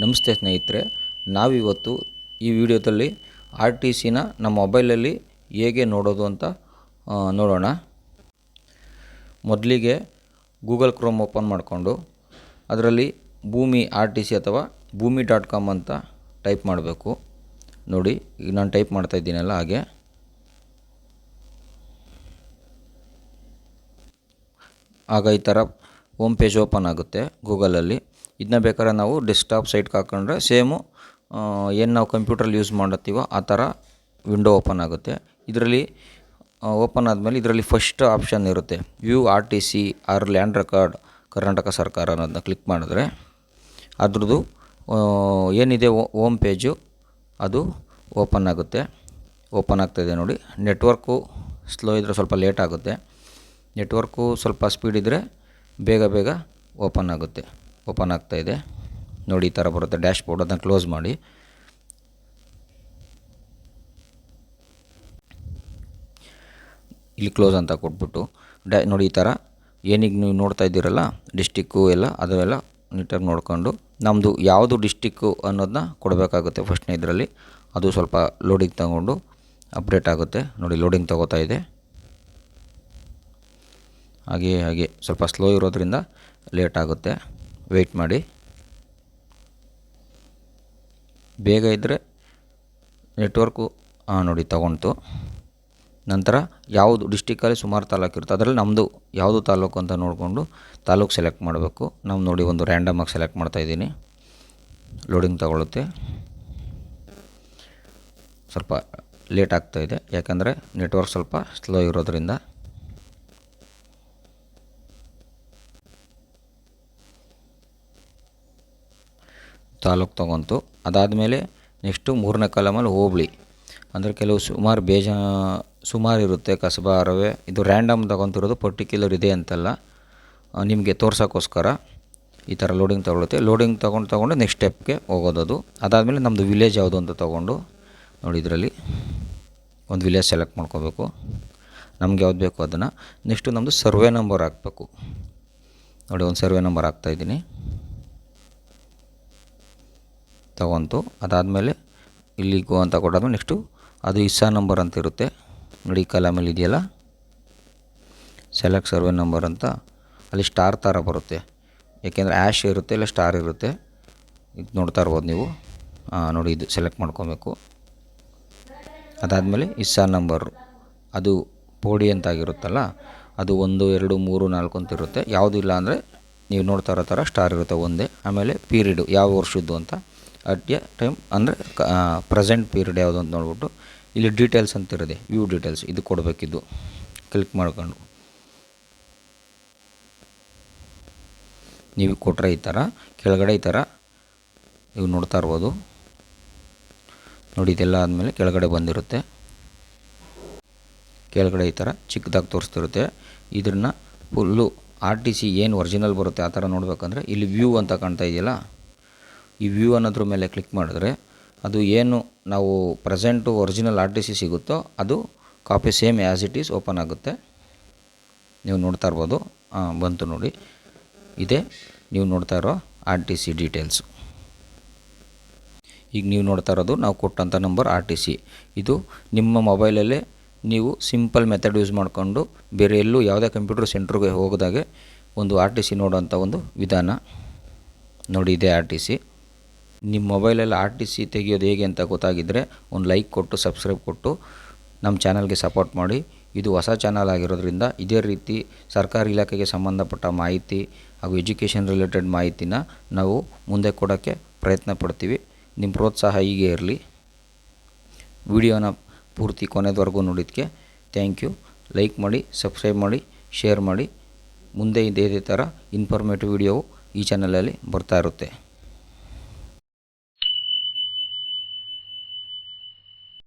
ನಮಸ್ತೆ ಸ್ನೇಹಿತರೆ, ನಾವಿವತ್ತು ಈ ವಿಡಿಯೋದಲ್ಲಿ ಆರ್ ಟಿ ಸಿನ ನಮ್ಮ ಮೊಬೈಲಲ್ಲಿ ಹೇಗೆ ನೋಡೋದು ಅಂತ ನೋಡೋಣ. ಮೊದಲಿಗೆ ಗೂಗಲ್ ಕ್ರೋಮ್ ಓಪನ್ ಮಾಡಿಕೊಂಡು, ಅದರಲ್ಲಿ ಭೂಮಿ ಆರ್ ಟಿ ಸಿ ಅಥವಾ ಭೂಮಿ ಡಾಟ್ ಕಾಮ್ ಅಂತ ಟೈಪ್ ಮಾಡಬೇಕು. ನೋಡಿ, ಈಗ ನಾನು ಟೈಪ್ ಮಾಡ್ತಾ ಇದ್ದೀನಲ್ಲ ಹಾಗೆ. ಆಗ ಈ ಥರ ಹೋಮ್ ಪೇಜ್ ಓಪನ್ ಆಗುತ್ತೆ ಗೂಗಲಲ್ಲಿ. ಇದನ್ನ ಬೇಕಾದ್ರೆ ನಾವು ಡೆಸ್ಕ್ಟಾಪ್ ಸೈಟ್ಗೆ ಹಾಕೊಂಡ್ರೆ ಸೇಮು ಏನು ನಾವು ಕಂಪ್ಯೂಟ್ರಲ್ಲಿ ಯೂಸ್ ಮಾಡತ್ತೀವೋ ಆ ಥರ ವಿಂಡೋ ಓಪನ್ ಆಗುತ್ತೆ. ಇದರಲ್ಲಿ ಓಪನ್ ಆದಮೇಲೆ ಇದರಲ್ಲಿ ಫಸ್ಟ್ ಆಪ್ಷನ್ ಇರುತ್ತೆ. View R T C R land record Karnataka ಸರ್ಕಾರ ಅನ್ನೋದನ್ನ ಕ್ಲಿಕ್ ಮಾಡಿದ್ರೆ ಅದ್ರದ್ದು ಏನಿದೆ ಓಮ್ ಪೇಜು ಅದು ಓಪನ್ ಆಗುತ್ತೆ. ಓಪನ್ ಆಗ್ತಾಯಿದೆ ನೋಡಿ. ನೆಟ್ವರ್ಕು ಸ್ಲೋ ಇದ್ದರೆ ಸ್ವಲ್ಪ ಲೇಟ್ ಆಗುತ್ತೆ. ನೆಟ್ವರ್ಕು ಸ್ವಲ್ಪ ಸ್ಪೀಡ್ ಇದ್ದರೆ ಬೇಗ ಬೇಗ ಓಪನ್ ಆಗುತ್ತೆ. ಓಪನ್ ಆಗ್ತಾ ಇದೆ. ನೋಡಿ, ಈ ಥರ ಬರುತ್ತೆ. ಡ್ಯಾಶ್ ಬೋರ್ಡ್ ಅದನ್ನು ಕ್ಲೋಸ್ ಮಾಡಿ. ಇಲ್ಲಿ ಕ್ಲೋಸ್ ಅಂತ ಕೊಟ್ಬಿಟ್ಟು. ಡ್ಯಾ ನೋಡಿ, ಈ ಥರ ಏನೀಗ ನೀವು ನೋಡ್ತಾ ಇದ್ದೀರಲ್ಲ ಡಿಸ್ಟಿಕ್ಕು ಎಲ್ಲ ಅದೆಲ್ಲ ನೀಟಾಗಿ ನೋಡಿಕೊಂಡು. ನಮ್ಮದು ಯಾವುದು ಡಿಸ್ಟಿಕ್ಕು ಅನ್ನೋದನ್ನ ಕೊಡಬೇಕಾಗುತ್ತೆ ಫಸ್ಟ್ನೇ ಇದರಲ್ಲಿ. ಅದು ಸ್ವಲ್ಪ ಲೋಡಿಂಗ್ ತಗೊಂಡು ಅಪ್ಡೇಟ್ ಆಗುತ್ತೆ. ನೋಡಿ ಲೋಡಿಂಗ್ ತಗೋತಾ ಇದೆ. ಹಾಗೆ ಹಾಗೆ. ಸ್ವಲ್ಪ ಸ್ಲೋ ಇರೋದ್ರಿಂದ ಲೇಟ್ ಆಗುತ್ತೆ. ವೆಯ್ಟ್ ಮಾಡಿ. ಬೇಗ ಇದ್ದರೆ ನೆಟ್ವರ್ಕು ನೋಡಿ ತಗೊಳ್ತು ನಂತರ ಯಾವುದು ಡಿಸ್ಟಿಕಲ್ಲಿ ಸುಮಾರು ತಾಲೂಕು ಇರುತ್ತೆ ಅದರಲ್ಲಿ ನಮ್ಮದು ಯಾವುದು ತಾಲೂಕು ಅಂತ ನೋಡಿಕೊಂಡು ತಾಲೂಕು ಸೆಲೆಕ್ಟ್ ಮಾಡಬೇಕು. ನಾವು ನೋಡಿ ಒಂದು ರ್ಯಾಂಡಮಾಗಿ ಸೆಲೆಕ್ಟ್ ಮಾಡ್ತಾಯಿದ್ದೀನಿ ಲೋಡಿಂಗ್ ತಗೊಳುತ್ತೆ. ಸ್ವಲ್ಪ ಲೇಟ್ ಆಗ್ತಾಯಿದೆ ಯಾಕಂದರೆ ನೆಟ್ವರ್ಕ್ ಸ್ವಲ್ಪ ಸ್ಲೋ ಇರೋದ್ರಿಂದ ತಾಲೂಕು ತಗೊಂತು. ಅದಾದಮೇಲೆ ನೆಕ್ಸ್ಟು ಮೂರನೇ ಕಾಲಮಲ್ಲಿ ಹೋಬಳಿ. ಅಂದರೆ ಕೆಲವು ಸುಮಾರು ಬೇಜ, ಸುಮಾರು ಇರುತ್ತೆ ಕಸಬಾ, ಅರವೆ. ಇದು ರ್ಯಾಂಡಮ್ ತಗೊತಿರೋದು ಪರ್ಟಿಕ್ಯುಲರ್ ಇದೆ ಅಂತಲ್ಲ. ನಿಮಗೆ ತೋರ್ಸೋಕ್ಕೋಸ್ಕರ ಈ ಥರ ಲೋಡಿಂಗ್ ತಗೊಳುತ್ತೆ. ಲೋಡಿಂಗ್ ತೊಗೊಂಡು ತೊಗೊಂಡು ನೆಕ್ಸ್ಟ್ ಸ್ಟೆಪ್ಗೆ ಹೋಗೋದದು. ಅದಾದಮೇಲೆ ನಮ್ಮದು ವಿಲೇಜ್ ಯಾವುದು ಅಂತ ತೊಗೊಂಡು ನೋಡಿ ಇದರಲ್ಲಿ ಒಂದು ವಿಲೇಜ್ ಸೆಲೆಕ್ಟ್ ಮಾಡ್ಕೋಬೇಕು. ನಮ್ಗೆ ಯಾವ್ದು ಬೇಕು ಅದನ್ನು. ನೆಕ್ಸ್ಟು ನಮ್ಮದು ಸರ್ವೆ ನಂಬರ್ ಹಾಕಬೇಕು. ನೋಡಿ ಒಂದು ಸರ್ವೆ ನಂಬರ್ ಹಾಕ್ತಾಯಿದ್ದೀನಿ ತಗೊಂತು ಅದಾದಮೇಲೆ ಇಲ್ಲಿ ಗೋ ಅಂತ ಕೊಟ್ಟಾದ್ಮೇಲೆ ನೆಕ್ಸ್ಟು ಅದು ಇಸ್ಸಾ ನಂಬರ್ ಅಂತ ಇರುತ್ತೆ. ನೋಡಿ ಕಲಾಮೇಲೆ ಇದೆಯಲ್ಲ? ಸೆಲೆಕ್ಟ್ ಸರ್ವೆ ನಂಬರ್ ಅಂತ. ಅಲ್ಲಿ ಸ್ಟಾರ್ ಥರ ಬರುತ್ತೆ. ಏಕೆಂದರೆ ಆ್ಯಶ್ ಇರುತ್ತೆ, ಇಲ್ಲ ಸ್ಟಾರ್ ಇರುತ್ತೆ. ಇದು ನೋಡ್ತಾ ಇರ್ಬೋದು ನೀವು. ನೋಡಿ ಇದು ಸೆಲೆಕ್ಟ್ ಮಾಡ್ಕೊಬೇಕು. ಅದಾದಮೇಲೆ ಇಸ್ಸಾ ನಂಬರು. ಅದು ಪೋಡಿ ಅಂತ ಆಗಿರುತ್ತಲ್ಲ, ಅದು ಒಂದು, ಎರಡು, ಮೂರು, ನಾಲ್ಕು ಅಂತ ಇರುತ್ತೆ. ಯಾವುದೂ ಇಲ್ಲ ಅಂದರೆ ನೀವು ನೋಡ್ತಾ ಇರೋ ಥರ ಸ್ಟಾರ್ ಇರುತ್ತೆ ಒಂದೇ. ಆಮೇಲೆ ಪೀರಿಯಡು, ಯಾವ ವರ್ಷದ್ದು ಅಂತ. ಅಟ್ ಎ ಟೈಮ್ ಅಂದರೆ ಪ್ರೆಸೆಂಟ್ ಪೀರಿಯಡ್ ಯಾವುದು ಅಂತ ನೋಡ್ಬಿಟ್ಟು, ಇಲ್ಲಿ ಡೀಟೇಲ್ಸ್ ಅಂತ ಇರುತ್ತೆ. ವ್ಯೂ ಡೀಟೇಲ್ಸ್ ಇದು ಕೊಡಬೇಕಿದ್ದು. ಕ್ಲಿಕ್ ಮಾಡ್ಕೊಂಡು. ನೀವು ಕೊಟ್ಟರೆ ಈ ಥರ, ಕೆಳಗಡೆ ಈ ಥರ, ನೀವು ನೋಡ್ತಾ ಇರ್ಬೋದು. ನೋಡಿ, ಇದೆಲ್ಲ ಆದಮೇಲೆ ಕೆಳಗಡೆ ಬಂದಿರುತ್ತೆ. ಕೆಳಗಡೆ ಈ ಥರ ಚಿಕ್ಕದಾಗಿ ತೋರಿಸ್ತಿರುತ್ತೆ. ಇದನ್ನು ಫುಲ್ಲು ಆರ್ ಟಿ ಸಿ ಏನು ಒರಿಜಿನಲ್ ಬರುತ್ತೆ ಆ ಥರ ನೋಡಬೇಕಂದ್ರೆ, ಇಲ್ಲಿ ವ್ಯೂ ಅಂತ ಕಾಣ್ತಾ ಇದೆಯಲ್ಲ? ಈ ವ್ಯೂ ಅನ್ನೋದ್ರ ಮೇಲೆ ಕ್ಲಿಕ್ ಮಾಡಿದ್ರೆ ಅದು ಏನು ನಾವು present original R T C ಸಿಗುತ್ತೋ ಅದು copy same as it is open ಆಗುತ್ತೆ. ನೀವು ನೋಡ್ತಾ ಇರ್ಬೋದು. ಬಂತು ನೋಡಿ. ಇದೇ. ನೀವು ನೋಡ್ತಾ ಇರೋ ಆರ್ ಟಿ ಸಿ ಡೀಟೇಲ್ಸು ಈಗ ನೀವು ನೋಡ್ತಾ ಇರೋದು ನಾವು ಕೊಟ್ಟಂಥ ನಂಬರ್ ಆರ್ ಟಿ ಸಿ ಇದು ನಿಮ್ಮ ಮೊಬೈಲಲ್ಲೇ ನೀವು ಸಿಂಪಲ್ ಮೆಥಡ್ ಯೂಸ್ ಮಾಡಿಕೊಂಡು ಬೇರೆ ಎಲ್ಲೂ ಯಾವುದೇ ಕಂಪ್ಯೂಟರ್ ಸೆಂಟ್ರಿಗೆ ಹೋಗಿದಾಗೆ ಒಂದು ಆರ್ ಟಿ ಸಿ ನೋಡೋಂಥ ಒಂದು ವಿಧಾನ. ನೋಡಿ, ಇದೆ ಆರ್ ಟಿ ಸಿ ನಿಮ್ಮ ಮೊಬೈಲಲ್ಲಿ ಆರ್ ಟಿ ಸಿ ತೆಗೆಯೋದು ಹೇಗೆ ಅಂತ ಗೊತ್ತಾಗಿದ್ದರೆ ಒಂದು ಲೈಕ್ ಕೊಟ್ಟು, ಸಬ್ಸ್ಕ್ರೈಬ್ ಕೊಟ್ಟು ನಮ್ಮ ಚಾನಲ್ಗೆ ಸಪೋರ್ಟ್ ಮಾಡಿ. ಇದು ಹೊಸ ಚಾನಲ್ ಆಗಿರೋದ್ರಿಂದ ಇದೇ ರೀತಿ ಸರ್ಕಾರಿ ಇಲಾಖೆಗೆ ಸಂಬಂಧಪಟ್ಟ ಮಾಹಿತಿ ಹಾಗೂ ಎಜುಕೇಷನ್ ರಿಲೇಟೆಡ್ ಮಾಹಿತಿನ ನಾವು ಮುಂದೆ ಕೊಡೋಕ್ಕೆ ಪ್ರಯತ್ನ ಪಡ್ತೀವಿ. ನಿಮ್ಮ ಪ್ರೋತ್ಸಾಹ ಹೀಗೆ ಇರಲಿ. ವಿಡಿಯೋನ ಪೂರ್ತಿ ಕೊನೆದವರೆಗೂ ನೋಡಿದ್ದಕ್ಕೆ ಥ್ಯಾಂಕ್ ಯು. ಲೈಕ್ ಮಾಡಿ, ಸಬ್ಸ್ಕ್ರೈಬ್ ಮಾಡಿ, ಶೇರ್ ಮಾಡಿ. ಮುಂದೆ ಇದೇ ಥರ ಇನ್ಫಾರ್ಮೇಟಿವ್ ವಿಡಿಯೋವು ಈ ಚಾನಲಲ್ಲಿ ಬರ್ತಾ ಇರುತ್ತೆ.